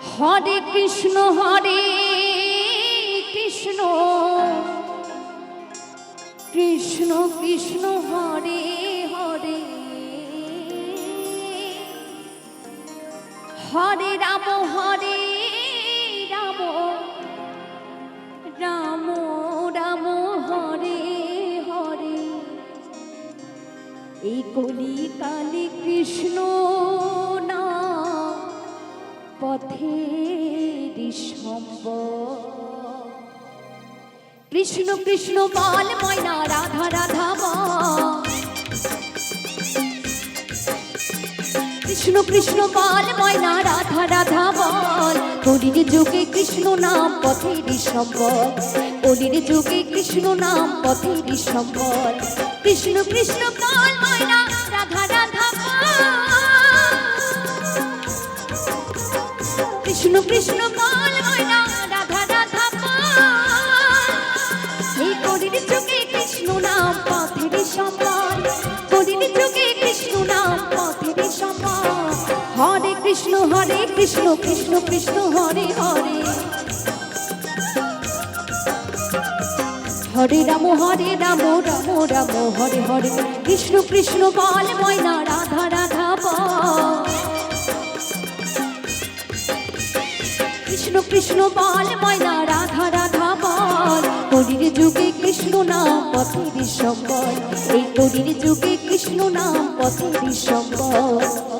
হরে কৃষ্ণ হরে কৃষ্ণ। কৃষ্ণ কৃষ্ণ, হরে হরে। হরে রাম হরে রাম। রাম রাম, হরে হরে। এই কলি কৃষ্ণ পথের সম্ভব কৃষ্ণ কৃষ্ণ বল, ময়না, রাধা রাধা কৃষ্ণ কৃষ্ণ বল, ময়না, রাধা রাধা বল কলির যুগে কৃষ্ণ নাম পথের সম্বল কলির যুগে কৃষ্ণ নাম পথের সম্বল কৃষ্ণ কৃষ্ণ বল, ময়না, রাধা রাধা কৃষ্ণ কৃষ্ণ বল ময়না রাধা রাধা এই কলির যুগে কৃষ্ণ নাম, পথের সম্বল কলির যুগে কৃষ্ণ নাম, পথের সম্বল হরে কৃষ্ণ হরে কৃষ্ণ কৃষ্ণ কৃষ্ণ, হরে হরে। হরে রাম হরে রাম রাম রাম, হরে হরে। কৃষ্ণ কৃষ্ণ বল ময়না রাধা রাধা বল কৃষ্ণ বল, ময়না রাধা রাধা বল। কলির যুগে কৃষ্ণ নাম পথের সম্বল। এই কলির যুগে কৃষ্ণ নাম পথের সম্বল।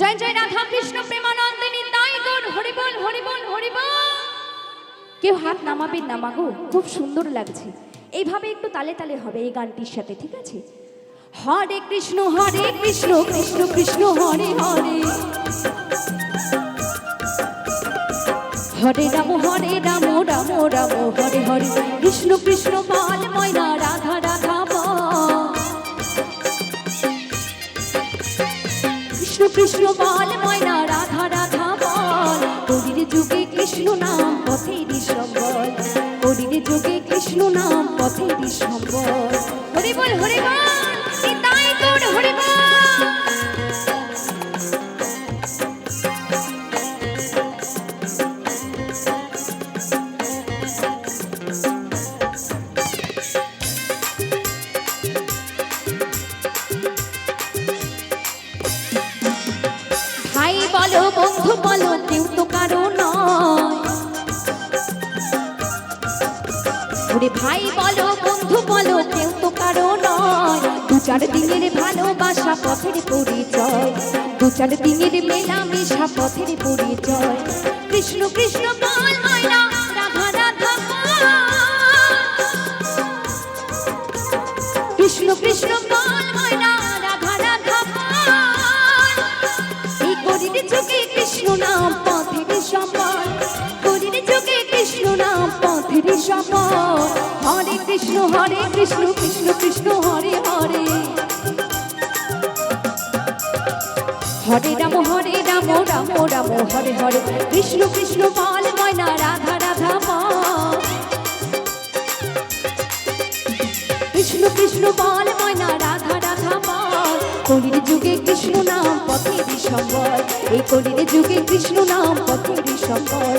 জয় জয় রাধা কৃষ্ণ প্রেমানন্দিনী, তাই গৌর, হরি বল হরি বল হরি বল। কেউ হাত নামাবেন না মাগো খুব সুন্দর লাগছে। এইভাবে একটু তালে তালে হবে এই গানটির সাথে, ঠিক আছে? হরে কৃষ্ণ হরে কৃষ্ণ কৃষ্ণ কৃষ্ণ, হরে হরে। হরে রাম হরে রাম রাম রাম, হরে হরে। কৃষ্ণ কৃষ্ণ, বল, ময়না, রাধা রাধা। কৃষ্ণ বল ময়না বলো, বন্ধু বলো, কেউ তো কারও নয়। ভাই বলো, বন্ধু বলো, কেউ তো কারও নয়। দু চার দিনের ভালোবাসা পথের পরিচয়। দু চার দিনের মেলামেশা পথের পরিচয়। কৃষ্ণ কৃষ্ণ, বল কৃষ্ণ হরে কৃষ্ণ কৃষ্ণ কৃষ্ণ হরে হরে। হরে রাম হরে রাম রাম রাম, হরে হরে। কৃষ্ণ কৃষ্ণ বল ময়না, রাধা রাধা বল কৃষ্ণ কৃষ্ণ বল ময়না, রাধা রাধা বল কলির যুগে কৃষ্ণ নাম পথের সম্বল। এই কলির যুগে কৃষ্ণ নাম পথের সম্বল।